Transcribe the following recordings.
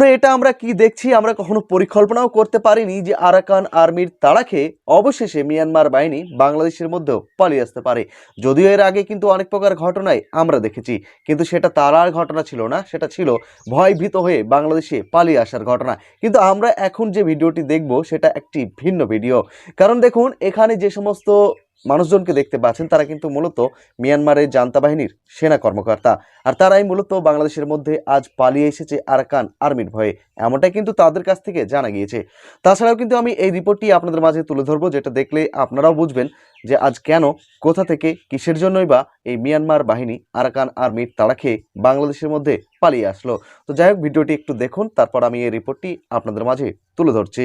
বন্ধুরা এটা আমরা কি দেখছি, আমরা কখনো পরিকল্পনাও করতে পারিনি যে আরাকান আর্মির তাড়া খেয়ে অবশেষে মিয়ানমার বাহিনী বাংলাদেশের মধ্যেও পালিয়ে আসতে পারে। যদিও এর আগে কিন্তু অনেক প্রকার ঘটনায় আমরা দেখেছি, কিন্তু সেটা তারার ঘটনা ছিল না, সেটা ছিল ভয়ভীত হয়ে বাংলাদেশে পালিয়ে আসার ঘটনা। কিন্তু আমরা এখন যে ভিডিওটি দেখব, সেটা একটি ভিন্ন ভিডিও। কারণ দেখুন, এখানে যে সমস্ত মানুষজনকে দেখতে পাচ্ছেন, তারা কিন্তু মূলত মিয়ানমারের জান্তা বাহিনীর সেনা কর্মকর্তা। আর তারাই মূলত বাংলাদেশের মধ্যে আজ পালিয়ে এসেছে আরাকান আর্মির ভয়ে। এমনটাই কিন্তু তাদের কাছ থেকে জানা গিয়েছে। তাছাড়াও কিন্তু আমি এই রিপোর্টটি আপনাদের মাঝে তুলে ধরবো, যেটা দেখলে আপনারাও বুঝবেন যে আজ কেন, কোথা থেকে, কিসের জন্যই বা এই মিয়ানমার বাহিনী আরাকান আর্মির তাড়া খেয়ে বাংলাদেশের মধ্যে পালিয়ে আসলো। তো যাই হোক, ভিডিওটি একটু দেখুন, তারপর আমি এই রিপোর্টটি আপনাদের মাঝে তুলে ধরছি।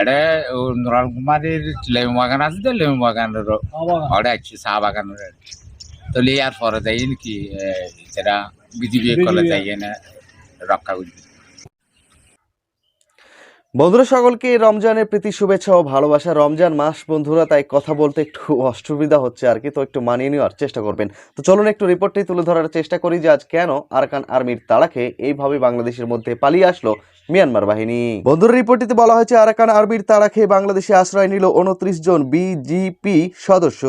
এটা নুরাল কুমারের লেবু বাগান আছে তো লেবু বাগানের ওটা আছে চা বাগানের তো লিয়ার পরে যাই নাকি যেটা বিজেপি কলে যাই না রক্ষা করি বন্ধুরা সকলকে রমজানের প্রীতি শুভেচ্ছা ও ভালোবাসা। রমজান মাস বন্ধুরা তাই কথা বলতে একটু অসুবিধা হচ্ছে আর কি তো একটু মানিয়ে নেওয়ার চেষ্টা করবেন। তো চলুন একটু রিপোর্টটি তুলে ধরার চেষ্টা করি যে আজ কেন আরাকান আর্মির তাড়া খেয়ে এইভাবে বাংলাদেশের মধ্যে পালিয়ে আসলো। মিয়ানমার বাহিনী। বন্ধুর রিপোর্টটিতে বলা হয়েছে, আরাকান আর্মির তাড়া খেয়ে বাংলাদেশে আশ্রয় নিল উনত্রিশ জন বিজিপি সদস্য।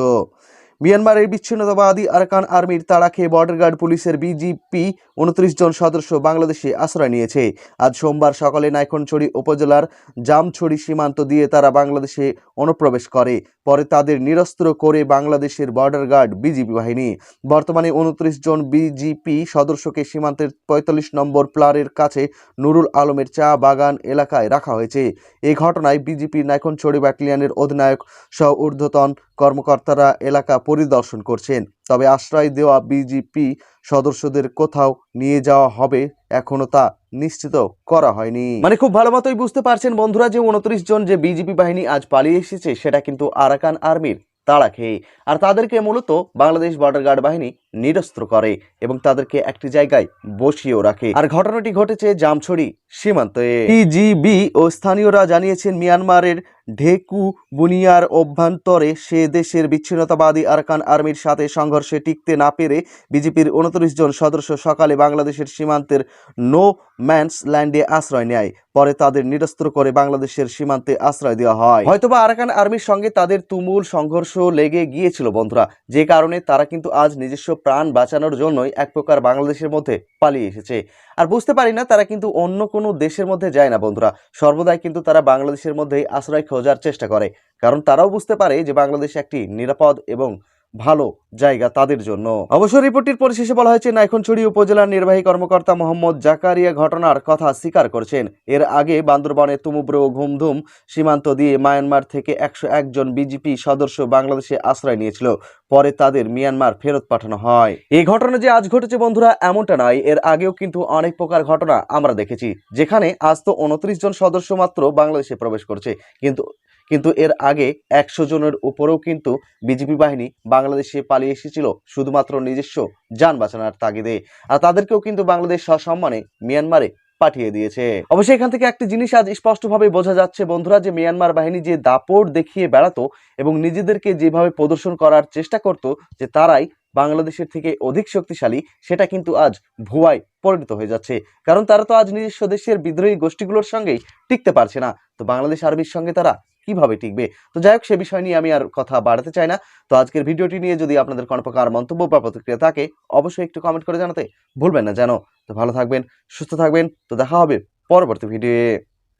মিয়ানমারের বিচ্ছিন্নতাবাদী আরাকান আর্মির তাড়া খেয়ে বর্ডার গার্ড পুলিশের বিজিপি উনত্রিশ জন সদস্য বাংলাদেশে আশ্রয় নিয়েছে। আজ সোমবার সকালে নাইখনছড়ি উপজেলার জামছড়ি সীমান্ত দিয়ে তারা বাংলাদেশে অনুপ্রবেশ করে। পরে তাদের নিরস্ত্র করে বাংলাদেশের বর্ডার গার্ড বিজিপি বাহিনী। বর্তমানে উনত্রিশ জন বিজিপি সদস্যকে সীমান্তের পঁয়তাল্লিশ নম্বর প্লারের কাছে নুরুল আলমের চা বাগান এলাকায় রাখা হয়েছে। এই ঘটনায় বিজিপির নাইখনছড়ি ব্যাটালিয়নের অধিনায়ক সহ ঊর্ধ্বতন কর্মকর্তারা এলাকা পরিদর্শন করছেন। তবে আশ্রয় দেওয়া বিজিপি সদস্যদের কোথাও নিয়ে যাওয়া হবে এখনও তা নিশ্চিত করা হয়নি। মানে খুব ভালো মতোই বুঝতে পারছেন বন্ধুরা যে উনত্রিশ জন যে বিজেপি বাহিনী আজ পালিয়ে এসেছে সেটা কিন্তু আরাকান আর্মির তাড়া খেয়ে। আর তাদেরকে মূলত বাংলাদেশ বর্ডার গার্ড বাহিনী নিরস্ত্র করে এবং তাদেরকে একটি জায়গায় বসিয়েও রাখে। আর ঘটনাটি ঘটেছে জামছড়ি সীমান্তে। টিজিবি ও স্থানীয়রা জানিয়েছেন মিয়ানমারের ঢেকু বুনিয়ার অভ্যন্তরে সে দেশের বিচ্ছিন্নতাবাদী আরকান আর্মির সাথে সংঘর্ষে টিকতে না পেরে বিজেপির উনত্রিশ জন সদস্য সকালে বাংলাদেশের সীমান্তের নো ম্যানস ল্যান্ডে আশ্রয় নেয়। পরে তাদের নিরস্ত্র করে বাংলাদেশের সীমান্তে আশ্রয় দেওয়া হয়। হয়তোবা আরাকান আর্মির সঙ্গে তাদের তুমুল সংঘর্ষ লেগে গিয়েছিল বন্ধুরা। যে কারণে তারা কিন্তু আজ নিজস্ব প্রাণ বাঁচানোর জন্যই এক প্রকার বাংলাদেশের মধ্যে পালিয়ে এসেছে। আর বুঝতে পারি না তারা কিন্তু অন্য কোনো দেশের মধ্যে যায় না, বন্ধুরা। সর্বদাই কিন্তু তারা বাংলাদেশের মধ্যেই আশ্রয় খোঁজার চেষ্টা করে। কারণ তারাও বুঝতে পারে যে বাংলাদেশ একটি নিরাপদ এবং ভালো জায়গা তাদের জন্য। অবশ্য রিপোর্টটির পরিশেষে বলা হয়েছে, নাইখনছড়ি উপজেলার নির্বাহী কর্মকর্তা মোহাম্মদ জাকারিয়া ঘটনার কথা স্বীকার করছেন। এর আগে বান্দরবনে তুমুব্র ঘুমধুম সীমান্ত দিয়ে মায়ানমার থেকে একশো একজন বিজেপি সদস্য বাংলাদেশে আশ্রয় নিয়েছিল। পরে তাদের মিয়ানমার ফেরত পাঠানো হয়। এই ঘটনা যে আজ ঘটেছে বন্ধুরা, এমনটা নয়। এর আগেও কিন্তু অনেক প্রকার ঘটনা আমরা দেখেছি, যেখানে আজ তো উনত্রিশ জন সদস্য মাত্র বাংলাদেশে প্রবেশ করছে। কিন্তু কিন্তু এর আগে একশো জনের উপরেও কিন্তু বিজেপি বাহিনী বাংলাদেশে পালিয়ে এসেছিল শুধুমাত্র নিজস্ব যান বাঁচানোর তাগিদে। আর তাদেরকেও কিন্তু বাংলাদেশ সসম্মানে মিয়ানমারে পাঠিয়ে দিয়েছে। অবশ্যই এখান থেকে একটি জিনিস আজ স্পষ্টভাবে বোঝা যাচ্ছে, বন্ধুরা, যে মিয়ানমার বাহিনী যে দাপট দেখিয়ে বেড়াতো এবং নিজেদেরকে যেভাবে প্রদর্শন করার চেষ্টা করত যে তারাই বাংলাদেশের থেকে অধিক শক্তিশালী, সেটা কিন্তু আজ ভুয়ায় পরিণত হয়ে যাচ্ছে। কারণ তারা তো আজ নিজস্ব দেশের বিদ্রোহী গোষ্ঠীগুলোর সঙ্গেই টিকতে পারছে না। তো বাংলাদেশ আর্মির সঙ্গে তারা কীভাবে টিকবে? তো যাই হোক সে বিষয় নিয়ে আমি আর কথা বাড়াতে চাই না। তো আজকের ভিডিওটি নিয়ে যদি আপনাদের কোনো প্রকার মন্তব্য বা প্রতিক্রিয়া থাকে, অবশ্যই একটু কমেন্ট করে জানাতে ভুলবেন না জানো তো ভালো থাকবেন, সুস্থ থাকবেন। তো দেখা হবে পরবর্তী ভিডিওয়ে।